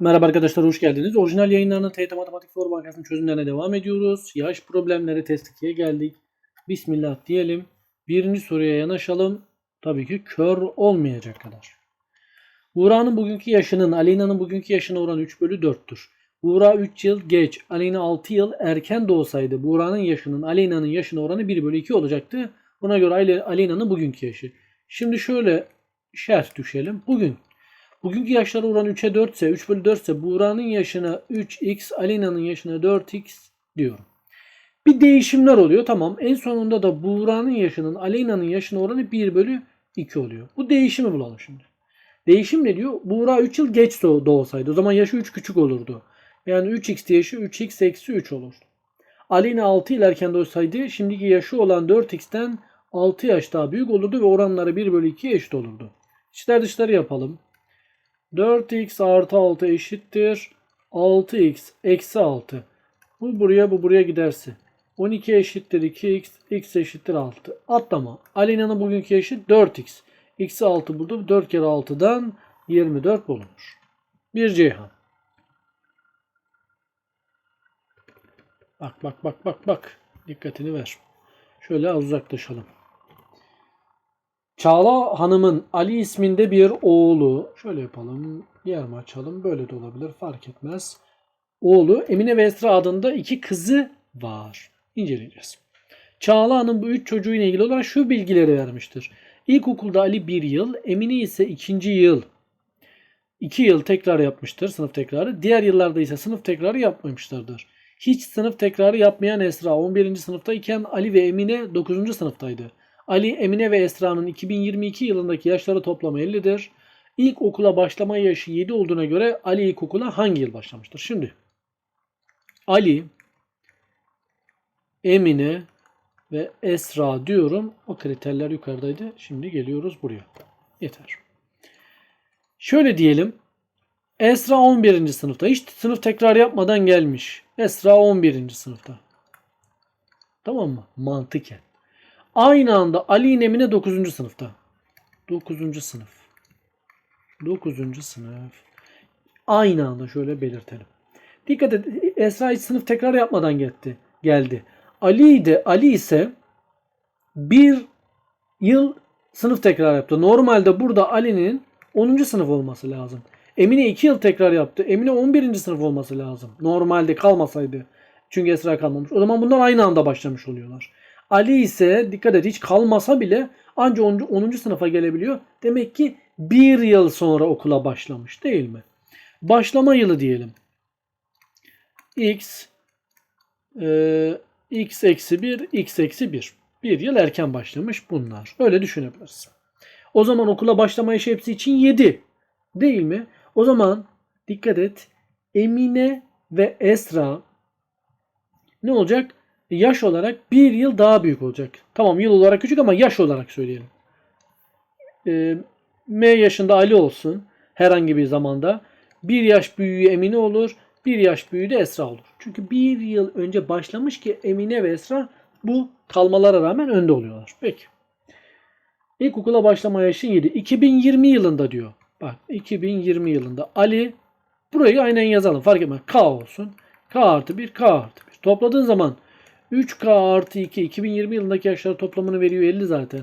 Merhaba arkadaşlar hoş geldiniz. Orijinal yayınlarının TYT Matematik Soru Bankası'nın çözümlerine devam ediyoruz. Yaş problemleri test 2'ye geldik. Bismillah diyelim. Birinci soruya yanaşalım. Tabii ki kör olmayacak kadar. Buğra'nın bugünkü yaşının Aleyna'nın bugünkü yaşına oranı 3 bölü 4'tür. Buğra 3 yıl geç, Aleyna 6 yıl erken doğsaydı Buğra'nın yaşının Aleyna'nın yaşına oranı 1 bölü 2 olacaktı. Buna göre Aleyna'nın bugünkü yaşı. Şimdi şöyle şerh düşelim. Bugün Bugünkü yaşları oranı 3'e 4 ise 3 bölü 4 ise Buğra'nın yaşına 3x, Alena'nın yaşına 4x diyorum. Bir değişimler oluyor. Tamam. En sonunda da Buğra'nın yaşının Alena'nın yaşına oranı 1 bölü 2 oluyor. Bu değişimi bulalım şimdi. Değişim ne diyor? Buğra 3 yıl geç doğ- doğsaydı. O zaman yaşı 3 küçük olurdu. Yani 3x yaşı 3x eksi 3 olur. Alena 6 yıl erken doğsaydı şimdiki yaşı olan 4x'ten 6 yaş daha büyük olurdu ve oranları 1 bölü 2'ye eşit olurdu. İçler dışları yapalım. 4x artı 6 eşittir. 6x eksi 6. Bu buraya bu buraya giderse. 12 eşittir 2x. x eşittir 6. Atlama. Alena'nın bugünkü yaşı 4x. X'i 6 burada. 4 kere 6'dan 24 bulunur. Bir Ceyhan. Bak bak bak bak bak. Dikkatini ver. Şöyle az uzaklaşalım. Çağla Hanım'ın Ali isminde bir oğlu. Şöyle yapalım. Yer mi açalım? Böyle de olabilir. Fark etmez. Oğlu Emine ve Esra adında iki kızı var. İnceleyeceğiz. Çağla Hanım bu üç çocuğuyla ilgili olarak şu bilgileri vermiştir. İlkokulda Ali bir yıl, Emine ise ikinci yıl. İki yıl tekrar yapmıştır sınıf tekrarı. Diğer yıllarda ise sınıf tekrarı yapmamışlardır. Hiç sınıf tekrarı yapmayan Esra 11. sınıftayken Ali ve Emine 9. sınıftaydı. Ali, Emine ve Esra'nın 2022 yılındaki yaşları toplamı 50'dir. İlk okula başlama yaşı 7 olduğuna göre Ali ilkokula hangi yıl başlamıştır? Şimdi Ali, Emine ve Esra diyorum. O kriterler yukarıdaydı. Şimdi geliyoruz buraya. Yeter. Şöyle diyelim. Esra 11. sınıfta. Hiç sınıf tekrar yapmadan gelmiş. Esra 11. sınıfta. Tamam mı? Mantıken. Aynı anda Ali ile Emine 9. sınıfta. 9. sınıf. 9. sınıf. Aynı anda şöyle belirtelim. Dikkat et. Esra hiç sınıf tekrar yapmadan gitti. Geldi. Ali de Ali ise bir yıl sınıf tekrar yaptı. Normalde burada Ali'nin 10. sınıf olması lazım. Emine 2 yıl tekrar yaptı. Emine 11. sınıf olması lazım. Normalde kalmasaydı. Çünkü Esra kalmamış. O zaman bunlar aynı anda başlamış oluyorlar. Ali ise dikkat et hiç kalmasa bile anca 10. 10. sınıfa gelebiliyor. Demek ki bir yıl sonra okula başlamış değil mi? Başlama yılı diyelim. X e, x eksi 1 x eksi 1. Bir yıl erken başlamış bunlar. Öyle düşünebiliriz. O zaman okula başlama yaşı hepsi için 7. Değil mi? O zaman dikkat et. Emine ve Esra ne olacak? Yaş olarak bir yıl daha büyük olacak. Tamam yıl olarak küçük ama yaş olarak söyleyelim. Ee, M yaşında Ali olsun herhangi bir zamanda. Bir yaş büyüğü Emine olur. Bir yaş büyüğü de Esra olur. Çünkü bir yıl önce başlamış ki Emine ve Esra bu kalmalara rağmen önde oluyorlar. Peki. İlkokula başlama yaşı 7. 2020 yılında diyor. Bak 2020 yılında Ali burayı aynen yazalım. Fark etmez. K olsun. K artı 1 K artı 1. Topladığın zaman 3K artı 2 2020 yılındaki yaşları toplamını veriyor 50 zaten.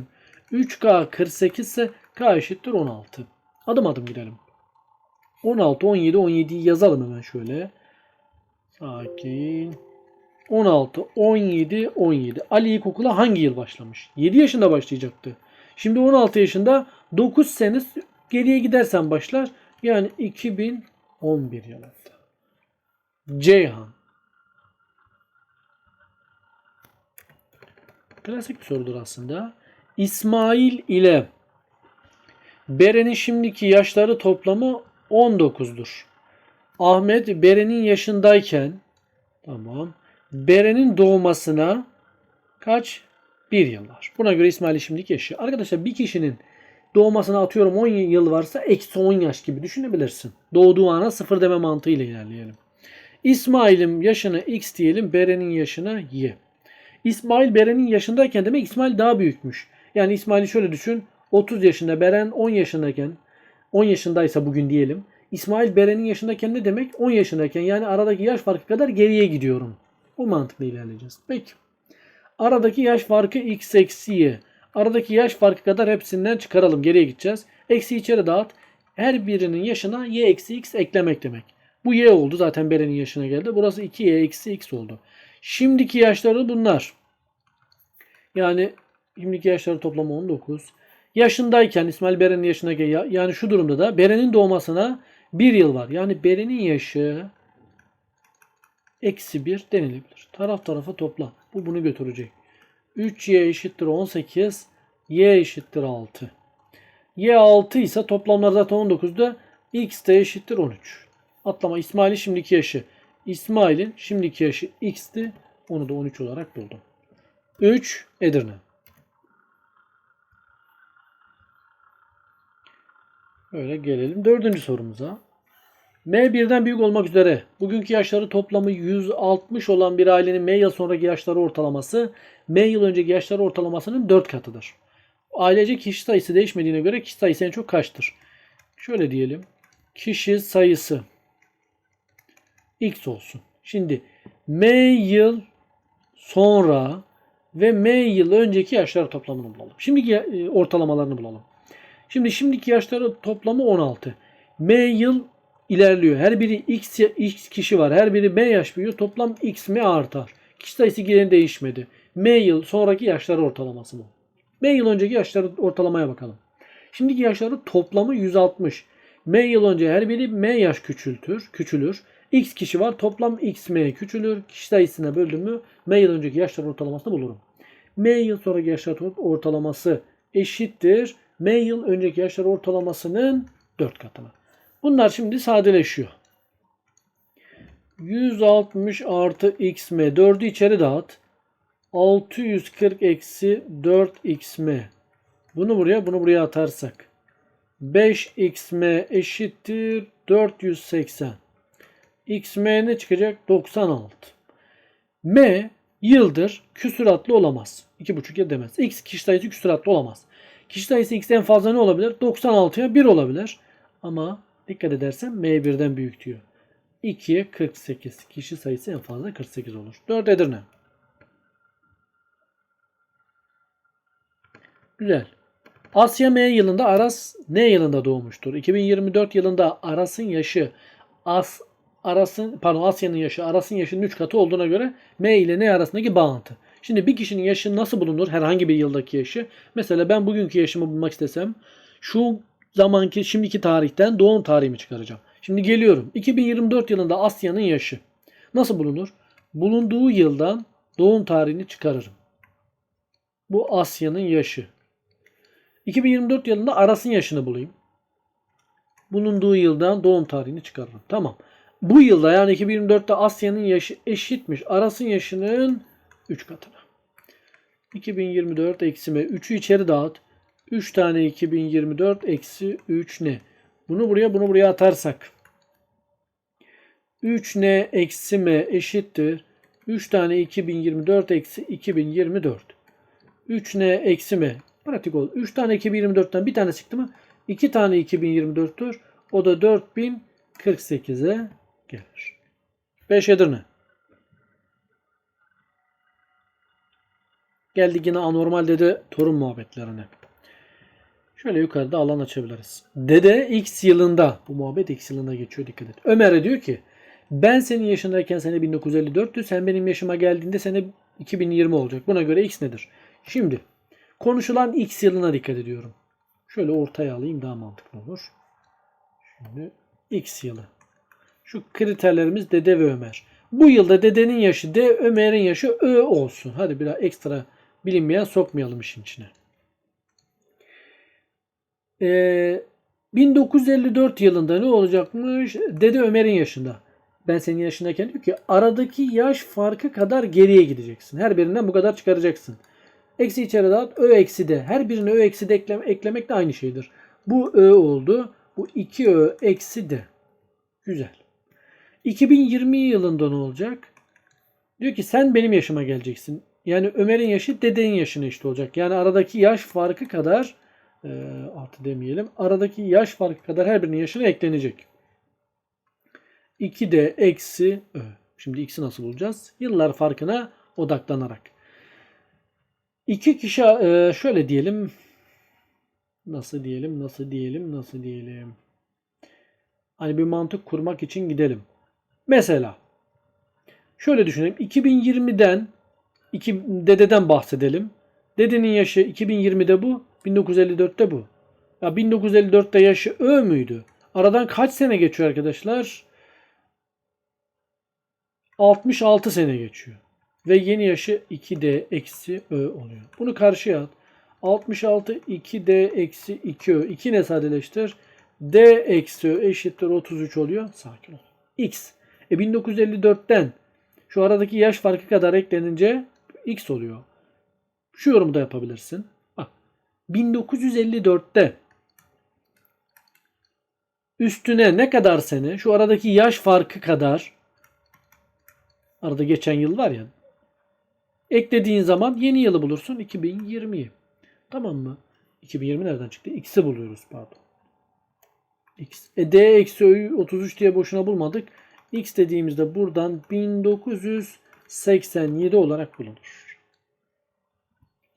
3K 48 ise K eşittir 16. Adım adım gidelim. 16, 17, 17'yi yazalım hemen şöyle. Sakin. 16, 17, 17. Ali ilkokula hangi yıl başlamış? 7 yaşında başlayacaktı. Şimdi 16 yaşında 9 sene geriye gidersen başlar. Yani 2011 yılında. Ceyhan. Klasik bir sorudur aslında. İsmail ile Beren'in şimdiki yaşları toplamı 19'dur. Ahmet Beren'in yaşındayken tamam. Beren'in doğmasına kaç? Bir yıl var. Buna göre İsmail'in şimdiki yaşı. Arkadaşlar bir kişinin doğmasına atıyorum 10 yıl varsa eksi 10 yaş gibi düşünebilirsin. Doğduğu ana sıfır deme mantığıyla ilerleyelim. İsmail'in yaşına x diyelim. Beren'in yaşına y. İsmail Beren'in yaşındayken demek İsmail daha büyükmüş. Yani İsmail'i şöyle düşün. 30 yaşında Beren 10 yaşındayken 10 yaşındaysa bugün diyelim. İsmail Beren'in yaşındayken ne demek? 10 yaşındayken yani aradaki yaş farkı kadar geriye gidiyorum. Bu mantıkla ilerleyeceğiz. Peki. Aradaki yaş farkı x eksi y. Aradaki yaş farkı kadar hepsinden çıkaralım. Geriye gideceğiz. Eksi içeri dağıt. Her birinin yaşına y eksi x eklemek demek. Bu y oldu. Zaten Beren'in yaşına geldi. Burası 2y eksi x oldu. Şimdiki yaşları bunlar. Yani şimdiki yaşları toplamı 19. Yaşındayken İsmail Beren'in yaşındaki ya- yani şu durumda da Beren'in doğmasına bir yıl var. Yani Beren'in yaşı eksi 1 denilebilir. Taraf tarafa topla. Bu bunu götürecek. 3y eşittir 18. y eşittir 6. y 6 ise toplamlar zaten 19'da x de eşittir 13. Atlama İsmail'in şimdiki yaşı. İsmail'in şimdiki yaşı x'ti. Onu da 13 olarak buldum. 3 Edirne. Öyle gelelim dördüncü sorumuza. M birden büyük olmak üzere bugünkü yaşları toplamı 160 olan bir ailenin M yıl sonraki yaşları ortalaması M yıl önceki yaşları ortalamasının 4 katıdır. Ailece kişi sayısı değişmediğine göre kişi sayısı en çok kaçtır? Şöyle diyelim. Kişi sayısı x olsun. Şimdi M yıl sonra ve M yıl önceki yaşlar toplamını bulalım. Şimdiki e, ortalamalarını bulalım. Şimdi şimdiki yaşları toplamı 16. M yıl ilerliyor. Her biri x, x kişi var. Her biri M yaş büyüyor. Toplam x M artar. Kişi sayısı gene değişmedi. M yıl sonraki yaşları ortalaması bu. M yıl önceki yaşları ortalamaya bakalım. Şimdiki yaşları toplamı 160. M yıl önce her biri M yaş küçültür, küçülür. X kişi var. Toplam X M küçülür. Kişi sayısına böldüm mü M yıl önceki yaşlar ortalamasını bulurum. M yıl sonraki yaşlar ortalaması eşittir. M yıl önceki yaşlar ortalamasının 4 katına. Bunlar şimdi sadeleşiyor. 160 artı xm 4'ü içeri dağıt. 640 eksi 4xm. Bunu buraya bunu buraya atarsak. 5xm eşittir 480. xm ne çıkacak? 96. m yıldır küsuratlı olamaz. 2,5 ya demez. x kişi sayısı küsuratlı olamaz. Kişi sayısı x'ten fazla ne olabilir? 96'ya 1 olabilir. Ama dikkat edersen m birden büyük diyor. 2'ye 48. Kişi sayısı en fazla 48 olur. 4 Edirne. Güzel. Asya M yılında Aras ne yılında doğmuştur? 2024 yılında Aras'ın yaşı As Aras'ın pardon Asya'nın yaşı Aras'ın yaşının 3 katı olduğuna göre M ile N arasındaki bağıntı. Şimdi bir kişinin yaşı nasıl bulunur? Herhangi bir yıldaki yaşı. Mesela ben bugünkü yaşımı bulmak istesem şu zamanki şimdiki tarihten doğum tarihimi çıkaracağım. Şimdi geliyorum. 2024 yılında Asya'nın yaşı. Nasıl bulunur? Bulunduğu yıldan doğum tarihini çıkarırım. Bu Asya'nın yaşı. 2024 yılında Aras'ın yaşını bulayım. Bulunduğu yıldan doğum tarihini çıkarırım. Tamam. Bu yılda yani 2024'te Asya'nın yaşı eşitmiş. Aras'ın yaşının 3 katına. 2024 eksi m. 3'ü içeri dağıt. 3 tane 2024 eksi 3 ne? Bunu buraya bunu buraya atarsak. 3 ne eksi m eşittir. 3 tane 2024 eksi 2024. 3 ne eksi m. Pratik ol. 3 tane 2024'ten bir tane çıktı mı? 2 tane 2024'tür. O da 4048'e gelir. 5 Edirne. Geldik yine anormal dede torun muhabbetlerine. Şöyle yukarıda alan açabiliriz. Dede X yılında, bu muhabbet X yılında geçiyor dikkat et. Ömer'e diyor ki ben senin yaşındayken sene 1954'tü. Sen benim yaşıma geldiğinde sene 2020 olacak. Buna göre X nedir? Şimdi konuşulan X yılına dikkat ediyorum. Şöyle ortaya alayım daha mantıklı olur. Şimdi X yılı. Şu kriterlerimiz dede ve Ömer. Bu yılda dedenin yaşı D, Ömer'in yaşı Ö olsun. Hadi biraz ekstra bilinmeyen sokmayalım işin içine. Ee, 1954 yılında ne olacakmış? Dede Ömer'in yaşında. Ben senin yaşındayken diyor ki aradaki yaş farkı kadar geriye gideceksin. Her birinden bu kadar çıkaracaksın. Eksi içeri dağıt. Ö eksi de. Her birine ö eksi de ekleme, eklemek de aynı şeydir. Bu ö oldu. Bu 2 ö eksi de. Güzel. 2020 yılında ne olacak? Diyor ki sen benim yaşıma geleceksin. Yani Ömer'in yaşı dedenin yaşına eşit olacak. Yani aradaki yaş farkı kadar e, artı demeyelim. Aradaki yaş farkı kadar her birinin yaşına eklenecek. 2D eksi Ö. Şimdi x'i nasıl bulacağız? Yıllar farkına odaklanarak. İki kişi e, şöyle diyelim. Nasıl diyelim, nasıl diyelim, nasıl diyelim. Hani bir mantık kurmak için gidelim. Mesela şöyle düşünelim. 2020'den iki dededen bahsedelim. Dedenin yaşı 2020'de bu, 1954'te bu. Ya 1954'te yaşı Ö müydü? Aradan kaç sene geçiyor arkadaşlar? 66 sene geçiyor. Ve yeni yaşı 2D eksi Ö oluyor. Bunu karşıya at. 66 2D eksi 2Ö. 2 ne sadeleştir? D eksi Ö eşittir 33 oluyor. Sakin ol. X. E 1954'ten şu aradaki yaş farkı kadar eklenince X oluyor. Şu yorumu da yapabilirsin. Bak. 1954'te üstüne ne kadar sene şu aradaki yaş farkı kadar arada geçen yıl var ya eklediğin zaman yeni yılı bulursun 2020'yi. Tamam mı? 2020 nereden çıktı? X'i buluyoruz pardon. X. E D eksi Ö'yü 33 diye boşuna bulmadık. X dediğimizde buradan 1987 olarak bulunur.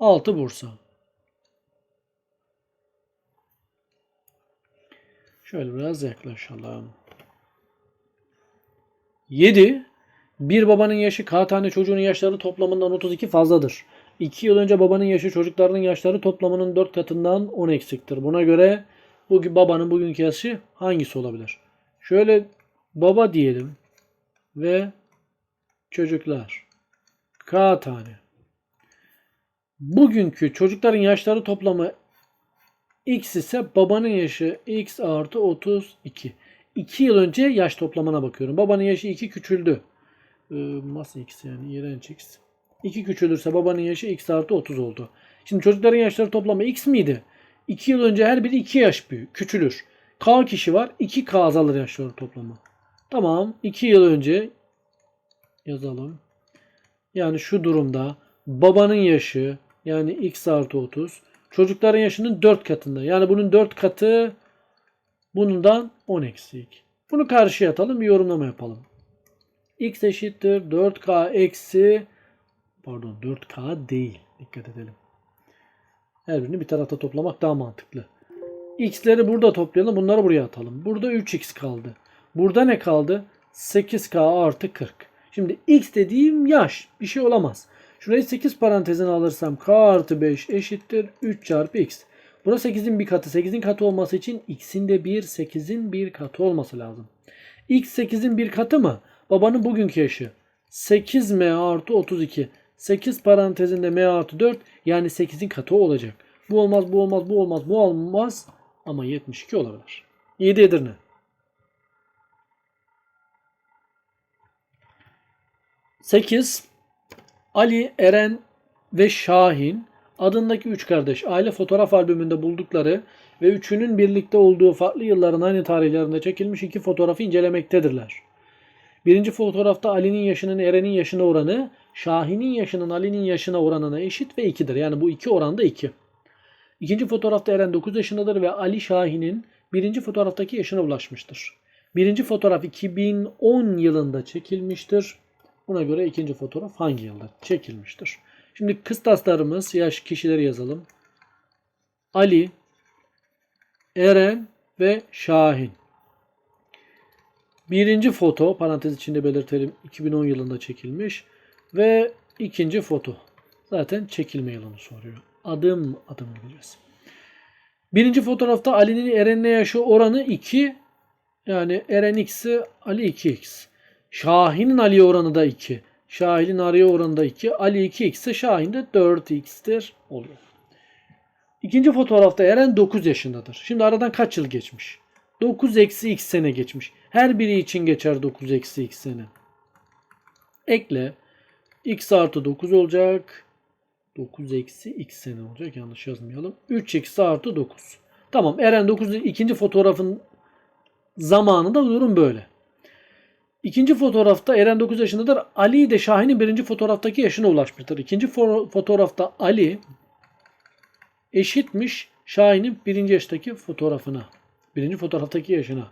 6 Bursa. Şöyle biraz yaklaşalım. 7. Bir babanın yaşı K tane çocuğun yaşları toplamından 32 fazladır. 2 yıl önce babanın yaşı çocuklarının yaşları toplamının 4 katından 10 eksiktir. Buna göre bugün babanın bugünkü yaşı hangisi olabilir? Şöyle baba diyelim ve çocuklar K tane. Bugünkü çocukların yaşları toplamı X ise babanın yaşı X artı 32. 2 yıl önce yaş toplamına bakıyorum. Babanın yaşı 2 küçüldü. Ee, nasıl X yani? İğrenç X. 2 küçülürse babanın yaşı X artı 30 oldu. Şimdi çocukların yaşları toplamı X miydi? 2 yıl önce her biri 2 yaş büyük. Küçülür. K kişi var. 2K azalır yaşları toplamı. Tamam. 2 yıl önce yazalım. Yani şu durumda babanın yaşı yani X artı 30 çocukların yaşının 4 katında. Yani bunun 4 katı bundan 10 eksik. Bunu karşıya atalım bir yorumlama yapalım. X eşittir 4K eksi pardon 4K değil. Dikkat edelim. Her birini bir tarafta toplamak daha mantıklı. X'leri burada toplayalım. Bunları buraya atalım. Burada 3X kaldı. Burada ne kaldı? 8K artı 40. Şimdi X dediğim yaş. Bir şey olamaz. Şurayı 8 parantezine alırsam K artı 5 eşittir 3 çarpı X. Burası 8'in bir katı. 8'in katı olması için X'in de 1, 8'in bir katı olması lazım. X 8'in bir katı mı? Babanın bugünkü yaşı. 8M artı 32. 8 parantezinde M artı 4 yani 8'in katı olacak. Bu olmaz, bu olmaz, bu olmaz, bu olmaz ama 72 olabilir. 7 Edirne. Sekiz Ali, Eren ve Şahin adındaki üç kardeş aile fotoğraf albümünde buldukları ve üçünün birlikte olduğu farklı yılların aynı tarihlerinde çekilmiş iki fotoğrafı incelemektedirler. Birinci fotoğrafta Ali'nin yaşının Eren'in yaşına oranı Şahin'in yaşının Ali'nin yaşına oranına eşit ve 2'dir. Yani bu iki oranda 2. İkinci fotoğrafta Eren 9 yaşındadır ve Ali Şahin'in birinci fotoğraftaki yaşına ulaşmıştır. Birinci fotoğraf 2010 yılında çekilmiştir. Buna göre ikinci fotoğraf hangi yılda çekilmiştir? Şimdi kıstaslarımız yaş kişileri yazalım. Ali, Eren ve Şahin. Birinci foto parantez içinde belirtelim 2010 yılında çekilmiş ve ikinci foto zaten çekilme yılını soruyor. Adım adım gideceğiz. Birinci fotoğrafta Ali'nin Eren'le yaşı oranı 2 yani Eren x'i Ali 2x. Şahin'in Ali'ye oranı da 2. Şahin'in Ali'ye oranı da 2. Ali 2x ise Şahin de 4x'tir oluyor. İkinci fotoğrafta Eren 9 yaşındadır. Şimdi aradan kaç yıl geçmiş? 9 eksi x sene geçmiş. Her biri için geçer 9 eksi x sene. Ekle. x artı 9 olacak. 9 eksi x sene olacak. Yanlış yazmayalım. 3 eksi artı 9. Tamam Eren 9 ikinci fotoğrafın zamanında durum böyle. İkinci fotoğrafta Eren 9 yaşındadır. Ali de Şahin'in birinci fotoğraftaki yaşına ulaşmıştır. İkinci fo- fotoğrafta Ali eşitmiş Şahin'in birinci yaştaki fotoğrafına. Birinci fotoğraftaki yaşına.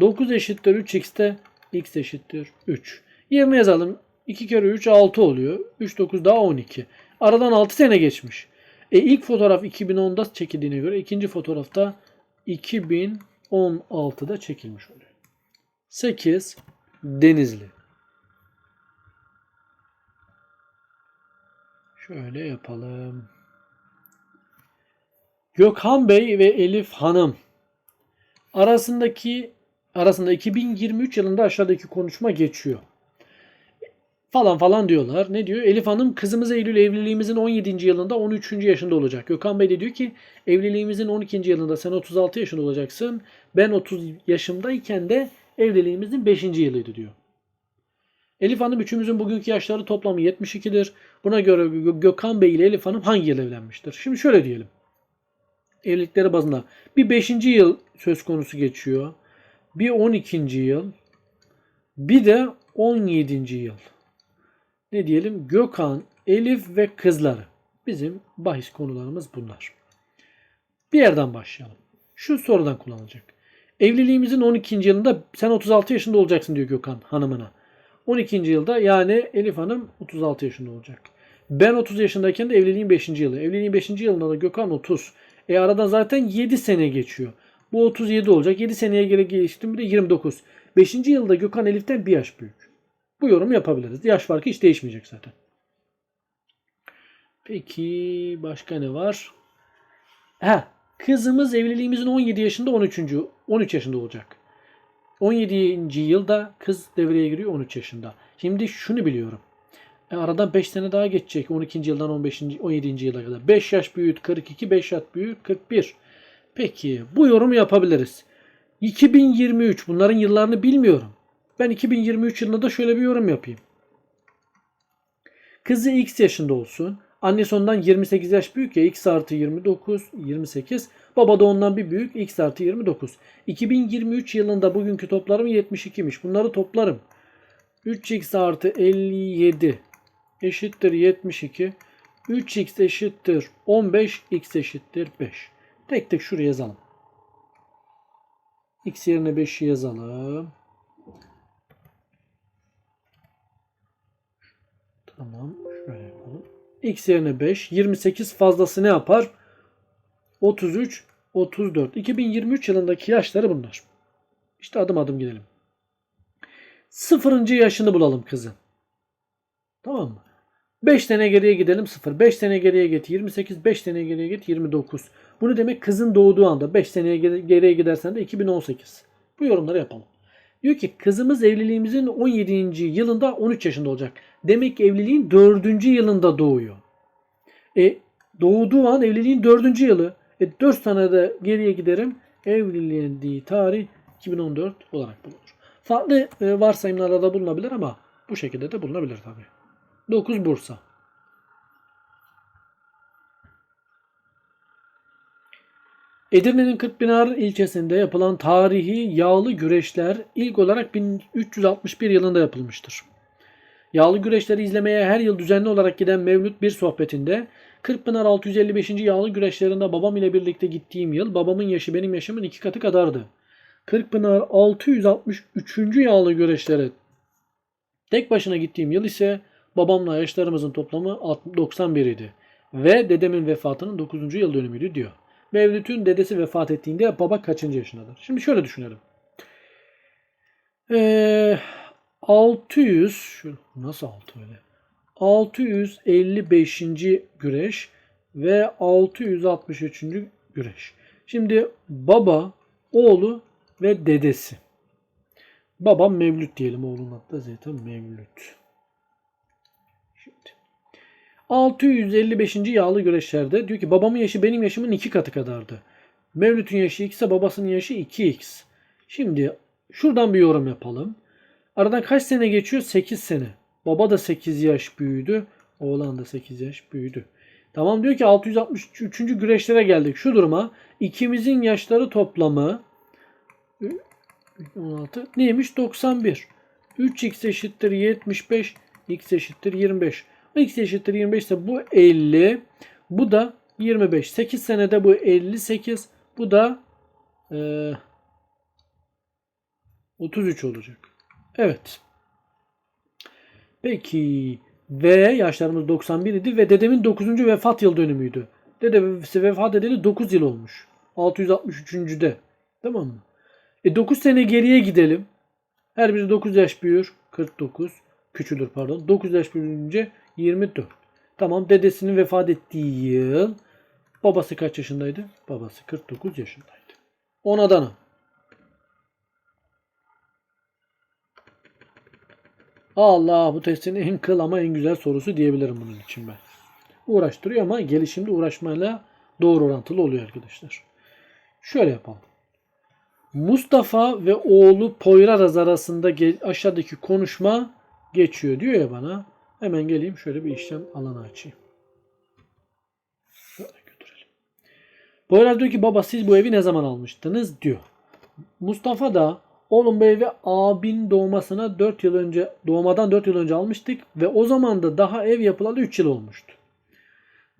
9 eşittir 3x'te x eşittir 3. Yerine yazalım. 2 kere 3 6 oluyor. 3 9 daha 12. Aradan 6 sene geçmiş. E ilk fotoğraf 2010'da çekildiğine göre ikinci fotoğrafta 2016'da çekilmiş oluyor. 8 Denizli. Şöyle yapalım. Gökhan Bey ve Elif Hanım arasındaki arasında 2023 yılında aşağıdaki konuşma geçiyor. Falan falan diyorlar. Ne diyor? Elif Hanım kızımız Eylül evliliğimizin 17. yılında 13. yaşında olacak. Gökhan Bey de diyor ki evliliğimizin 12. yılında sen 36 yaşında olacaksın. Ben 30 yaşımdayken de evliliğimizin 5. yılıydı diyor. Elif Hanım üçümüzün bugünkü yaşları toplamı 72'dir. Buna göre Gö- Gökhan Bey ile Elif Hanım hangi yıl evlenmiştir? Şimdi şöyle diyelim. Evlilikleri bazında bir 5. yıl söz konusu geçiyor. Bir 12. yıl. Bir de 17. yıl. Ne diyelim? Gökhan, Elif ve kızları. Bizim bahis konularımız bunlar. Bir yerden başlayalım. Şu sorudan kullanılacak. Evliliğimizin 12. yılında sen 36 yaşında olacaksın diyor Gökhan hanımına. 12. yılda yani Elif Hanım 36 yaşında olacak. Ben 30 yaşındayken de evliliğin 5. yılı. Evliliğin 5. yılında da Gökhan 30. E aradan zaten 7 sene geçiyor. Bu 37 olacak. 7 seneye göre geçtim bir de 29. 5. yılda Gökhan Elif'ten bir yaş büyük. Bu yorumu yapabiliriz. Yaş farkı hiç değişmeyecek zaten. Peki başka ne var? Ha, kızımız evliliğimizin 17 yaşında 13. 13 yaşında olacak. 17. yılda kız devreye giriyor 13 yaşında. Şimdi şunu biliyorum. E, aradan 5 sene daha geçecek. 12. yıldan 15. 17. yıla kadar. 5 yaş büyük 42, 5 yaş büyük 41. Peki bu yorumu yapabiliriz. 2023 bunların yıllarını bilmiyorum. Ben 2023 yılında da şöyle bir yorum yapayım. Kızı X yaşında olsun. Annesi ondan 28 yaş büyük ya X artı 29, 28. Baba da ondan bir büyük X artı 29. 2023 yılında bugünkü toplarım 72'miş. Bunları toplarım. 3x artı 57 eşittir 72. 3x eşittir 15, x eşittir 5. Tek tek şuraya yazalım. x yerine 5'i yazalım. Tamam. Şöyle yapalım. X yerine 5. 28 fazlası ne yapar? 33, 34. 2023 yılındaki yaşları bunlar. İşte adım adım gidelim. Sıfırıncı yaşını bulalım kızın. Tamam mı? 5 tane geriye gidelim 0. 5 tane geriye git 28. 5 tane geriye git 29. Bunu demek kızın doğduğu anda 5 seneye geri- geriye gidersen de 2018. Bu yorumları yapalım. Diyor ki kızımız evliliğimizin 17. yılında 13 yaşında olacak. Demek ki evliliğin 4. yılında doğuyor. E doğduğu an evliliğin 4. yılı. E 4 tane de geriye giderim. Evlendiği tarih 2014 olarak bulunur. Farklı e, varsayımlarla da bulunabilir ama bu şekilde de bulunabilir tabii. 9 Bursa. Edirne'nin Kırkpınar ilçesinde yapılan tarihi yağlı güreşler ilk olarak 1361 yılında yapılmıştır. Yağlı güreşleri izlemeye her yıl düzenli olarak giden Mevlüt bir sohbetinde Kırkpınar 655. yağlı güreşlerinde babam ile birlikte gittiğim yıl babamın yaşı benim yaşımın iki katı kadardı. Kırkpınar 663. yağlı güreşlere tek başına gittiğim yıl ise babamla yaşlarımızın toplamı 91 idi. Ve dedemin vefatının 9. yıl dönümüydü diyor. Mevlüt'ün dedesi vefat ettiğinde baba kaçıncı yaşındadır? Şimdi şöyle düşünelim. Ee, 600 şu nasıl 6 öyle? 655. güreş ve 663. güreş. Şimdi baba, oğlu ve dedesi. Babam Mevlüt diyelim oğlunun adı da zaten Mevlüt. Şimdi 655. yağlı güreşlerde diyor ki babamın yaşı benim yaşımın iki katı kadardı. Mevlüt'ün yaşı x ise babasının yaşı 2x. Şimdi şuradan bir yorum yapalım. Aradan kaç sene geçiyor? 8 sene. Baba da 8 yaş büyüdü. Oğlan da 8 yaş büyüdü. Tamam diyor ki 663. güreşlere geldik. Şu duruma ikimizin yaşları toplamı 16 neymiş? 91. 3x eşittir 75. x eşittir 25. x eşittir 25 ise bu 50. Bu da 25. 8 senede bu 58. Bu da eee 33 olacak. Evet. Peki ve yaşlarımız 91 idi ve dedemin 9. vefat yıl dönümüydü. Dedesi vefat edeli 9 yıl olmuş. 663.de. Tamam mı? E 9 sene geriye gidelim. Her biri 9 yaş büyür. 49. Küçülür pardon. 9 yaş büyüyünce 24. Tamam dedesinin vefat ettiği yıl. Babası kaç yaşındaydı? Babası 49 yaşındaydı. 10 Adana. Allah bu testin en kıl ama en güzel sorusu diyebilirim bunun için ben. Uğraştırıyor ama gelişimde uğraşmayla doğru orantılı oluyor arkadaşlar. Şöyle yapalım. Mustafa ve oğlu Poyraz arasında aşağıdaki konuşma geçiyor diyor ya bana. Hemen geleyim şöyle bir işlem alanı açayım. Şöyle götürelim. Poyraz diyor ki baba siz bu evi ne zaman almıştınız diyor. Mustafa da oğlum bu evi abin doğmasına 4 yıl önce doğmadan 4 yıl önce almıştık ve o zaman da daha ev yapılalı 3 yıl olmuştu.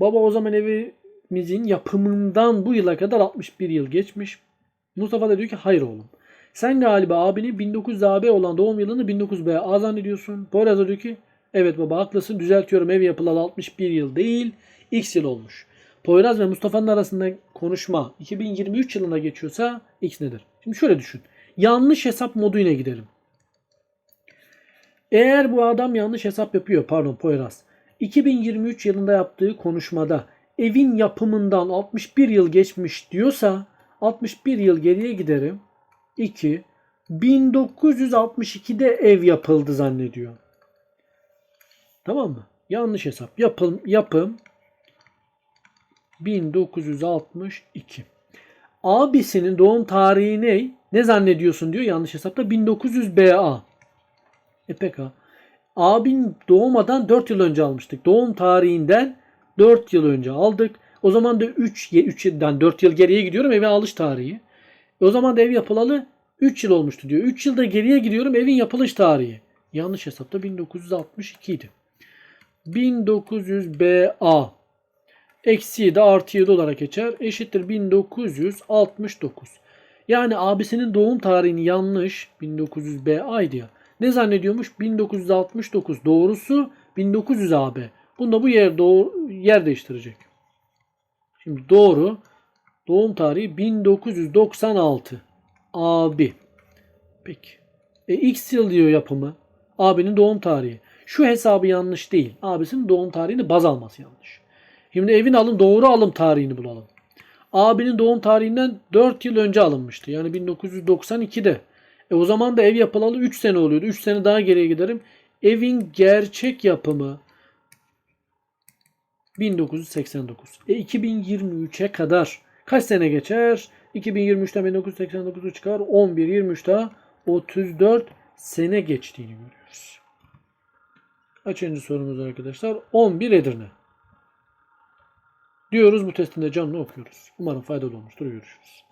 Baba o zaman evimizin yapımından bu yıla kadar 61 yıl geçmiş. Mustafa da diyor ki hayır oğlum. Sen galiba abini 1900 AB olan doğum yılını 1900 BA zannediyorsun. Poyraz da diyor ki evet baba haklısın düzeltiyorum ev yapılalı 61 yıl değil X yıl olmuş. Poyraz ve Mustafa'nın arasında konuşma 2023 yılına geçiyorsa X nedir? Şimdi şöyle düşün. Yanlış hesap modu yine gidelim. Eğer bu adam yanlış hesap yapıyor pardon Poyraz. 2023 yılında yaptığı konuşmada evin yapımından 61 yıl geçmiş diyorsa 61 yıl geriye giderim. 2. 1962'de ev yapıldı zannediyor. Tamam mı? Yanlış hesap. Yapım, yapım 1962. Abisinin doğum tarihi ne? Ne zannediyorsun diyor yanlış hesapta 1900 BA. E peka. Abin doğmadan 4 yıl önce almıştık. Doğum tarihinden 4 yıl önce aldık. O zaman da 3 3'den 4 yıl geriye gidiyorum eve alış tarihi. O zaman da ev yapılalı 3 yıl olmuştu diyor. 3 yılda geriye gidiyorum evin yapılış tarihi. Yanlış hesapta 1962 idi. 1900 BA eksi de artı 7 olarak geçer. Eşittir 1969. Yani abisinin doğum tarihini yanlış 1900 BA idi ya. Ne zannediyormuş? 1969. Doğrusu 1900 AB. Bunda bu yer doğru yer değiştirecek. Şimdi doğru. Doğum tarihi 1996. Abi. Peki. E, X yıl diyor yapımı. Abinin doğum tarihi. Şu hesabı yanlış değil. Abisinin doğum tarihini baz alması yanlış. Şimdi evin alım doğru alım tarihini bulalım. Abinin doğum tarihinden 4 yıl önce alınmıştı. Yani 1992'de. E o zaman da ev yapılalı 3 sene oluyordu. 3 sene daha geriye giderim. Evin gerçek yapımı 1989. E 2023'e kadar kaç sene geçer? 2023'ten 1989'u çıkar. 11, 23 daha 34 sene geçtiğini görüyoruz. Kaçıncı sorumuz arkadaşlar? 11 Edirne. Diyoruz bu testinde canlı okuyoruz. Umarım faydalı olmuştur. Görüşürüz.